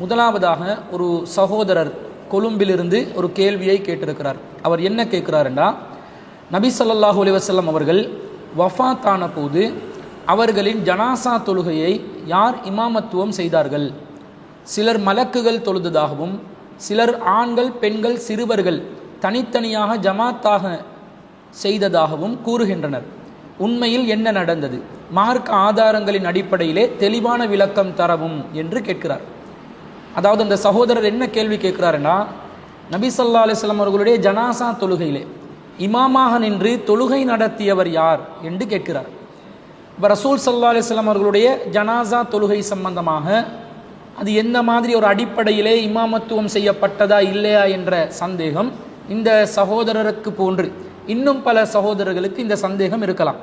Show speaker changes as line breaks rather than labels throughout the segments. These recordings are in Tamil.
முதலாவதாக ஒரு சகோதரர் கொழும்பிலிருந்து ஒரு கேள்வியை கேட்டிருக்கிறார். அவர் என்ன கேட்கிறாருண்டா? நபி ஸல்லல்லாஹு அலிவசல்லம் அவர்கள் வஃபாத்தான போது அவர்களின் ஜனாசா தொழுகையை யார் இமாமத்துவம் செய்தார்கள்? சிலர் மலக்குகள் தொழுததாகவும் சிலர் ஆண்கள் பெண்கள் சிறுவர்கள் தனித்தனியாக ஜமாத்தாக செய்ததாகவும் கூறுகின்றனர். உண்மையில் என்ன நடந்தது? மார்க் ஆதாரங்களின் அடிப்படையிலே தெளிவான விளக்கம் தரவும் என்று கேட்கிறார். அதாவது அந்த சகோதரர் என்ன கேள்வி கேட்குறாருன்னா நபி ஸல்லல்லாஹு அலிஸ்லாம் அவர்களுடைய ஜனாசா தொழுகையிலே இமாமாக நின்று தொழுகை நடத்தியவர் யார் என்று கேட்கிறார். இப்போ ரசூல் சல்லா அலிஸ்லாம் அவர்களுடைய ஜனாசா தொழுகை சம்பந்தமாக அது எந்த மாதிரி ஒரு அடிப்படையிலே இமாமத்துவம் செய்யப்பட்டதா இல்லையா என்ற சந்தேகம் இந்த சகோதரருக்கு போன்று இன்னும் பல சகோதரர்களுக்கு இந்த சந்தேகம் இருக்கலாம்.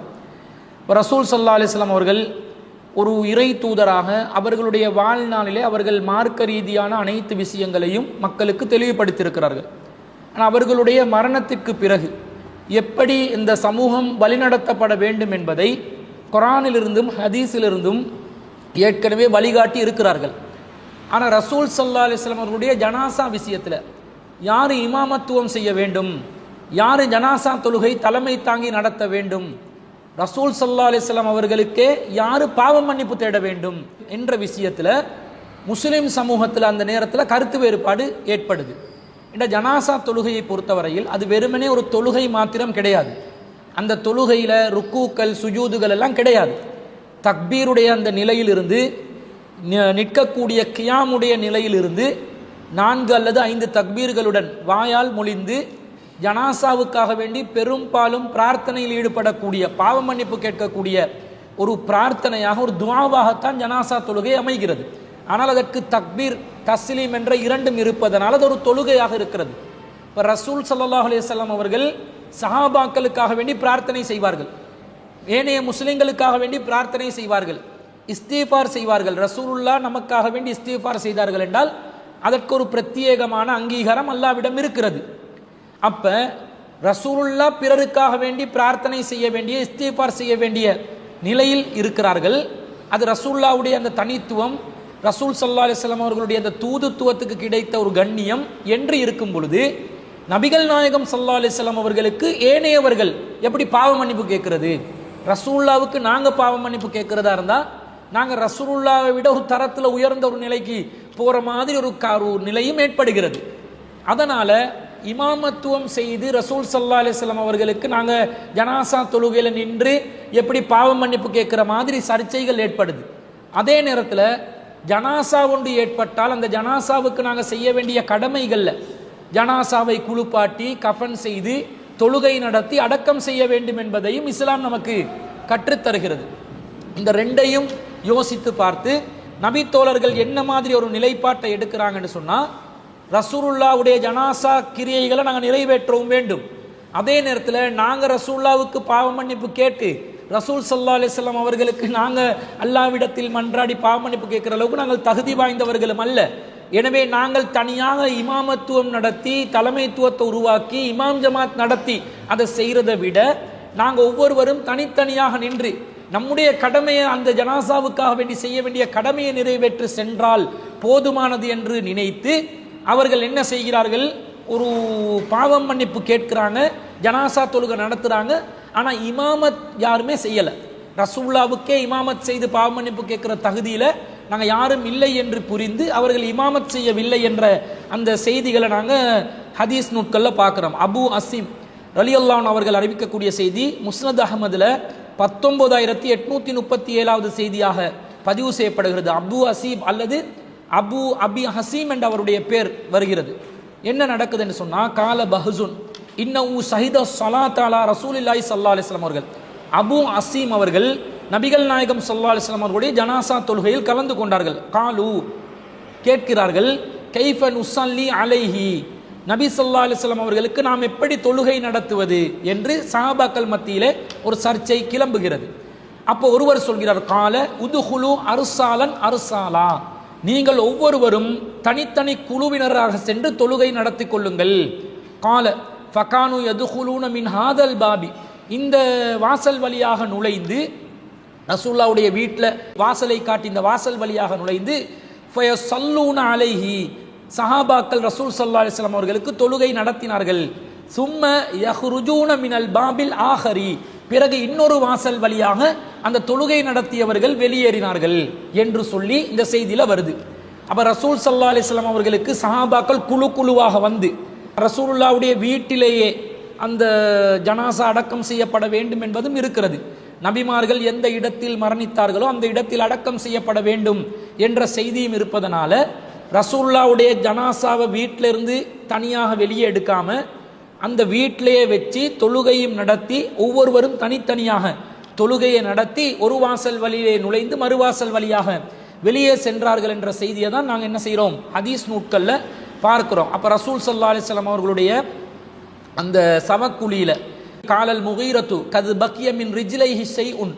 இப்போ ரசூல் சல்லா அலிஸ்லாம் அவர்கள் ஒரு இறை தூதராக அவர்களுடைய வாழ்நாளிலே அவர்கள் மார்க்க ரீதியான அனைத்து விஷயங்களையும் மக்களுக்கு தெளிவுபடுத்தியிருக்கிறார்கள். ஆனால் அவர்களுடைய மரணத்திற்கு பிறகு எப்படி இந்த சமூகம் வழிநடத்தப்பட வேண்டும் என்பதை குரானிலிருந்தும் ஹதீஸிலிருந்தும் ஏற்கனவே வழிகாட்டி இருக்கிறார்கள். ஆனால் ரசூல் சல்லா அலிஸ்லாம் அவர்களுடைய ஜனாசா விஷயத்தில் யார் இமாமத்துவம் செய்ய வேண்டும்? யார் ஜனாசா தொழுகை தலைமை தாங்கி நடத்த வேண்டும்? ரசூல் சல்லா அலிஸ்லாம் அவர்களுக்கே யார் பாவம் மன்னிப்பு தேட வேண்டும் என்ற விஷயத்தில் முஸ்லிம் சமூகத்தில் அந்த நேரத்தில் கருத்து வேறுபாடு ஏற்படுது. இந்த ஜனாசா தொழுகையை பொறுத்தவரையில் அது வெறுமனே ஒரு தொழுகை மாத்திரம் கிடையாது. அந்த தொழுகையில் ருக்கூக்கள் சுஜூதுகள் எல்லாம் கிடையாது. தக்பீருடைய அந்த நிலையிலிருந்து நிற்கக்கூடிய கியாமுடைய நிலையிலிருந்து நான்கு அல்லது ஐந்து தக்பீர்களுடன் வாயால் மொழிந்து ஜனாசாவுக்காக வேண்டி பெரும்பாலும் பிரார்த்தனையில் ஈடுபடக்கூடிய பாவ மன்னிப்பு கேட்கக்கூடிய ஒரு பிரார்த்தனையாக ஒரு துவாவாகத்தான் ஜனாசா தொழுகை அமைகிறது. ஆனால் அதற்கு தக்பீர் தஸ்லீம் என்ற இரண்டும் இருப்பதனால் அது ஒரு தொழுகையாக இருக்கிறது. இப்போ ரசூல் சல்லாஹ் அலைஹி அவர்கள் சஹாபாக்களுக்காக வேண்டி பிரார்த்தனை செய்வார்கள். ஏனைய முஸ்லிம்களுக்காக வேண்டி பிரார்த்தனை செய்வார்கள். இஸ்தீஃபார் செய்வார்கள். ரசூலுல்லா நமக்காக வேண்டி இஸ்தீஃபார் செய்தார்கள் என்றால் அதற்கு ஒரு பிரத்யேகமான அங்கீகாரம் அல்லாவிடம் இருக்கிறது. அப்போ ரசூலுல்லா பிறருக்காக வேண்டி பிரார்த்தனை செய்ய வேண்டிய இஸ்தீஃபார் செய்ய வேண்டிய நிலையில் இருக்கிறார்கள். அது ரசூல்லாவுடைய அந்த தனித்துவம் ரசூல் சல்லா அலிஸ்லாம் அவர்களுடைய அந்த தூதுத்துவத்துக்கு கிடைத்த ஒரு கண்ணியம் என்று இருக்கும் பொழுது நபிகள் நாயகம் சல்லா அலிஸ்லாம் அவர்களுக்கு ஏனையவர்கள் எப்படி பாவ மன்னிப்பு கேட்கறது? ரசூல்லாவுக்கு நாங்கள் பாவ மன்னிப்பு கேட்குறதா இருந்தால் நாங்கள் ரசூல்லாவை விட ஒரு தரத்தில் உயர்ந்த ஒரு நிலைக்கு போகிற மாதிரி ஒரு கா- ஒரு நிலையும் ஏற்படுகிறது. அதனால் இமாமத்துவம் செய்து ரசூல் சல்லா அலிஸ்லாம் அவர்களுக்கு நாங்கள் ஜனாசா தொழுகையில் நின்று எப்படி பாவ மன்னிப்பு கேட்குற மாதிரி சர்ச்சைகள் ஏற்படுது. அதே நேரத்தில் ஜனாசா ஒன்று ஏற்பட்டால் அந்த ஜனாசாவுக்கு நாங்கள் செய்ய வேண்டிய கடமைகளில் ஜனாசாவை குளிப்பாட்டி கஃபன் செய்து தொழுகை நடத்தி அடக்கம் செய்ய வேண்டும் என்பதையும் இஸ்லாம் நமக்கு கற்றுத்தருகிறது இந்த ரெண்டையும் யோசித்து பார்த்து நபித்தோழர்கள் என்ன மாதிரி ஒரு நிலைப்பாட்டை எடுக்கிறாங்கன்னு சொன்னால் ரசூலுல்லாவுடைய ஜனாசா கிரியைகளை நாங்கள் நிறைவேற்றவும் வேண்டும். அதே நேரத்தில் நாங்கள் ரசூல்லாவுக்கு பாவ மன்னிப்பு கேட்டு ரசூல் சல்லா அலிஸ்லாம் அவர்களுக்கு நாங்கள் அல்லாவிடத்தில் மன்றாடி பாவ மன்னிப்பு கேட்குற அளவுக்கு நாங்கள் தகுதி வாய்ந்தவர்களும் அல்ல. எனவே நாங்கள் தனியாக இமாமத்துவம் நடத்தி தலைமைத்துவத்தை உருவாக்கி இமாம் ஜமாத் நடத்தி அதை செய்கிறதை விட நாங்கள் ஒவ்வொருவரும் தனித்தனியாக நின்று நம்முடைய கடமையை அந்த ஜனாசாவுக்காக வேண்டி செய்ய வேண்டிய கடமையை நிறைவேற்றி சென்றால் போதுமானது என்று நினைத்து அவர்கள் என்ன செய்கிறார்கள்? ஒரு பாவம் மன்னிப்பு கேட்கிறாங்க ஜனாசா தொழுகை நடத்துகிறாங்க ஆனால் இமாமத் யாருமே செய்யலை. ரசூல்லாவுக்கே இமாமத் செய்து பாவ மன்னிப்பு கேட்குற தகுதியில் நாங்கள் யாரும் இல்லை என்று புரிந்து அவர்கள் இமாமத் செய்யவில்லை என்ற அந்த செய்திகளை நாங்கள் ஹதீஸ் நூட்களில் பார்க்குறோம். அபு அசீம் ரலியல்லான் அவர்கள் அறிவிக்கக்கூடிய செய்தி முஸ்னத் அகமதில் பத்தொன்பதாயிரத்தி எட்நூற்றி முப்பத்தி ஏழாவது செய்தியாக பதிவு செய்யப்படுகிறது. அபு அசீப் அல்லது அபு அபி ஹசீம் என்ற அவருடைய பேர் வருகிறது. என்ன நடக்குதுன்னு சொன்னால் கால பஹசுன் இன்னவு சஹித சலாத்தாலா ரசூலில்லாஹி சல்லா அலிஸ்லாம் அவர்கள். அபு அசீம் அவர்கள் நபிகள் நாயகம் சல்லா அலிஸ்லாம் அவர்களுடைய ஜனாசா தொழுகையில் கலந்து கொண்டார்கள். காலு கேட்கிறார்கள் கைஃப நுசல்லி அலைஹி? நபி ஸல்லல்லாஹு அலிஸ்லாம் அவர்களுக்கு நாம் எப்படி தொழுகை நடத்துவது என்று சஹாபாக்கள் மத்தியிலே ஒரு சர்ச்சை கிளம்புகிறது. அப்போ ஒருவர் சொல்கிறார் கால உதுகுலு அருசாலன் அருசாலா. நீங்கள் ஒவ்வொருவரும் தனித்தனி குழுவினராக சென்று தொழுகை நடத்தி கொள்ளுங்கள். கால ஃபகானு எதுகுலூன மின் ஹாதல் பாபி. இந்த வாசல் வழியாக நுழைந்து ரசூல்லாவுடைய வீட்டில் வாசலை காட்டி இந்த வாசல் வழியாக நுழைந்து ஃபயசல்லூன அலைஹி. சஹாபாக்கள் ரசூல் சல்லா அலிஸ்லாம் அவர்களுக்கு தொழுகை நடத்தினார்கள். சும்ம யஹ்ருஜூன மினல் பாபில் ஆஹரி. பிறகு இன்னொரு வாசல் வழியாக அந்த தொழுகை நடத்தியவர்கள் வெளியேறினார்கள் என்று சொல்லி இந்த செய்தியில் வருது. அப்ப ரசூல் சல்லா அலிஸ்லாம் அவர்களுக்கு சஹாபாக்கள் குழு குழுவாக வந்து ரசூலுல்லாவுடைய வீட்டிலேயே அந்த ஜனாசா அடக்கம் செய்யப்பட வேண்டும் என்பதும் இருக்கிறது. நபிமார்கள் எந்த இடத்தில் மரணித்தார்களோ அந்த இடத்தில் அடக்கம் செய்யப்பட வேண்டும் என்ற செய்தியும் இருப்பதனால ரசூல்லாவுடைய ஜனாசாவை வீட்டிலிருந்து தனியாக வெளியே எடுக்காமல் அந்த வீட்டிலேயே வச்சு தொழுகையும் நடத்தி ஒவ்வொருவரும் தனித்தனியாக தொழுகையை நடத்தி ஒரு வாசல் வழியிலே நுழைந்து மறுவாசல் வழியாக வெளியே சென்றார்கள் என்ற செய்தியை தான் நாங்கள் என்ன செய்கிறோம் ஹதீஸ் நூட்களில் பார்க்கிறோம். அப்போ ரசூல் சல்லா அலிஸ்லாம் அவர்களுடைய அந்த சமக்குழியில் காலல் முகீரத்து கது பக்கியமின் ரிஜிலை ஹிசை உன்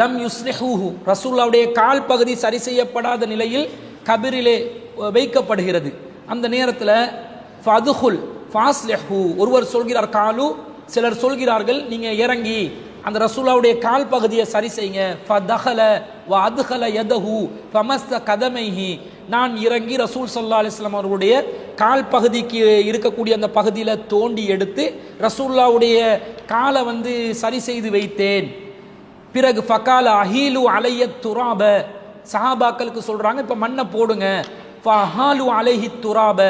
லம் யுஸ்னெஹூஹு ரசூல்லாவுடைய கால் பகுதி சரி செய்யப்படாத நிலையில் கபிரிலே வைக்கப்படுகிறது. அந்த நேரத்தில் ஃபதுஹுல் ஃபாஸ்லெஹூ. ஒருவர் சொல்கிறார் காலு. சிலர் சொல்கிறார்கள் நீங்கள் இறங்கி அந்த ரசூலாவுடைய கால் பகுதியை சரி செய்யுங்க. ஃபதஹல வ அதுஹல யதஹு ஃபமஸ்த கதமைஹி. நான் இறங்கி ரசூல் சல்லா அலிஸ்லாம் அவர்களுடைய கால் பகுதிக்கு இருக்கக்கூடிய அந்த பகுதியில் தோண்டி எடுத்து ரசூல்லாவுடைய காலை வந்து சரி செய்து வைத்தேன். பிறகு ஃபகால அஹீலு அலைய துராப. சஹாபாக்களுக்கு சொல்கிறாங்க இப்போ மண்ணை போடுங்க. ஃபஹாலு அலைஹி துராப.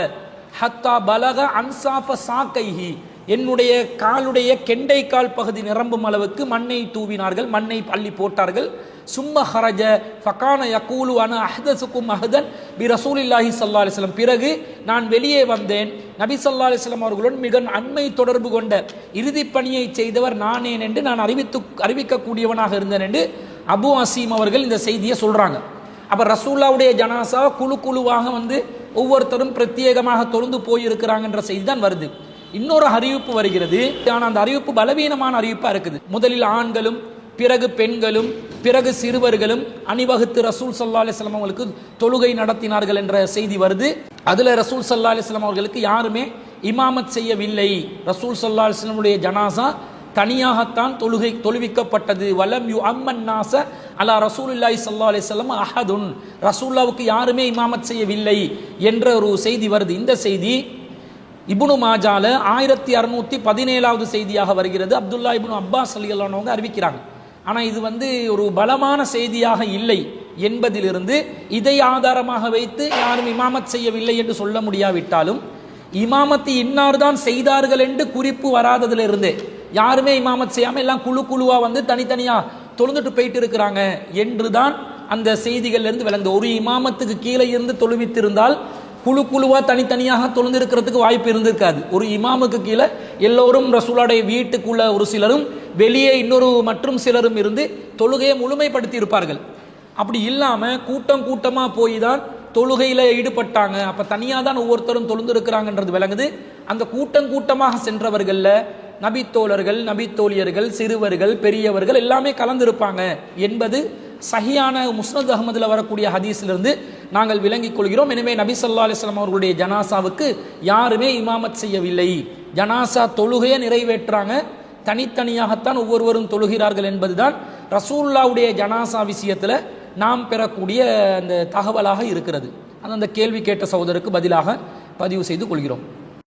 ஹத்தா பலக அன்சாஃப சாக்கைஹி. என்னுடைய காலுடைய கெண்டை கால் பகுதி நிரம்பும் அளவுக்கு மண்ணை தூவினார்கள் மண்ணை அள்ளி போட்டார்கள். சும்ம ஹரஜ ஃபகான யகூலு அன அஹ்தசுக்கும் அஹதன் பி ரசூலில்லாஹி சல்லா அலிஸ்லம் பிறகு நான் வெளியே வந்தேன். நபி சல்லா அலிஸ்லாம் அவர்களுடன் மிக அண்மை தொடர்பு கொண்ட இறுதி பணியை செய்தவர் நானேன் என்று நான் அறிவித்து அறிவிக்கக்கூடியவனாக இருந்தேன் என்று அபு அசீம் அவர்கள் இந்த செய்தியை சொல்கிறாங்க அப்போ ரசூல்லாவுடைய ஜனாசா குழு குழுவாக வந்து ஒவ்வொருத்தரும் பிரத்யேகமாக தொழுந்து போயிருக்கிறாங்கன்ற செய்தி தான் வருது. இன்னொரு அறிவிப்பு வருகிறது. ஆனால் அந்த அறிவிப்பு பலவீனமான அறிவிப்பா இருக்குது. முதலில் ஆண்களும் பிறகு பெண்களும் பிறகு சிறுவர்களும் அணிவகுத்து ரசூல் சல்லா அலிஸ்லாம் அவங்களுக்கு தொழுகை நடத்தினார்கள் என்ற செய்தி வருது. அதுல ரசூல் சல்லா அலிஸ்லாம் அவர்களுக்கு யாருமே இமாமத் செய்யவில்லை. ரசூல் சல்லா அலிஸ்லமுடைய ஜனாசா தனியாகத்தான் தொழுகை தொழுவிக்கப்பட்டது. வலம் யு அம்மன் நாச அலா ரசூலுல்லாய் சல்லா அலிசல்லம் அஹதுன். ரசூல்லாவுக்கு யாருமே இமாமத் செய்யவில்லை என்ற ஒரு செய்தி வருது. இந்த செய்தி இபுனு மாஜால ஆயிரத்தி அறுநூத்தி பதினேழாவது செய்தியாக வருகிறது. அப்துல்லா இபுனு அப்பாஸ் அலிகல்லானவங்க அறிவிக்கிறாங்க. ஆனால் இது வந்து ஒரு பலமான செய்தியாக இல்லை என்பதிலிருந்து இதை ஆதாரமாக வைத்து யாரும் இமாமத் செய்யவில்லை என்று சொல்ல முடியாவிட்டாலும் இமாமத்து இன்னார் தான் செய்தார்கள் என்று குறிப்பு வராததிலிருந்தே யாருமே இமாமத் செய்யாமல் எல்லாம் குழு குழுவாக வந்து தனித்தனியாக தொழுந்துட்டு போயிட்டு இருக்கிறாங்க என்று தான் அந்த செய்திகள்லேருந்து விளங்க ஒரு இமாமத்துக்கு கீழே இருந்து தொழுவித்திருந்தால் குழு குழுவாக தனித்தனியாக தொழுந்திருக்கிறதுக்கு வாய்ப்பு இருந்திருக்காது. ஒரு இமாமுக்கு கீழே எல்லோரும் ரசூலாடைய வீட்டுக்குள்ள ஒரு சிலரும் வெளியே இன்னொரு மற்றும் சிலரும் இருந்து தொழுகையை முழுமைப்படுத்தி இருப்பார்கள் அப்படி இல்லாமல் கூட்டம் கூட்டமாக போய் தான் தொழுகையில் ஈடுபட்டாங்க. அப்போ தனியாக தான் ஒவ்வொருத்தரும் தொழுந்திருக்கிறாங்கன்றது விளங்குது. அந்த கூட்டம் கூட்டமாக சென்றவர்களில் நபித்தோழர்கள் நபித்தோழியர்கள் சிறுவர்கள் பெரியவர்கள் எல்லாமே கலந்திருப்பாங்க. என்பது சஹியான முஸ்னத் அகமதில் வரக்கூடிய ஹதீஸிலிருந்து நாங்கள் விளங்கிக் கொள்கிறோம். எனவே நபி சொல்லா அலிஸ்லாம் அவர்களுடைய ஜனாசாவுக்கு யாருமே இமாமத் செய்யவில்லை. ஜனாசா தொழுகையை நிறைவேற்றாங்க. தனித்தனியாகத்தான் ஒவ்வொருவரும் தொழுகிறார்கள் என்பதுதான் ரசூல்லாவுடைய ஜனாசா விஷயத்தில் நாம் பெறக்கூடிய அந்த தகவலாக இருக்கிறது. அந்த கேள்வி கேட்ட சகோதரருக்கு பதிலாக பதிவு செய்து கொள்கிறோம்.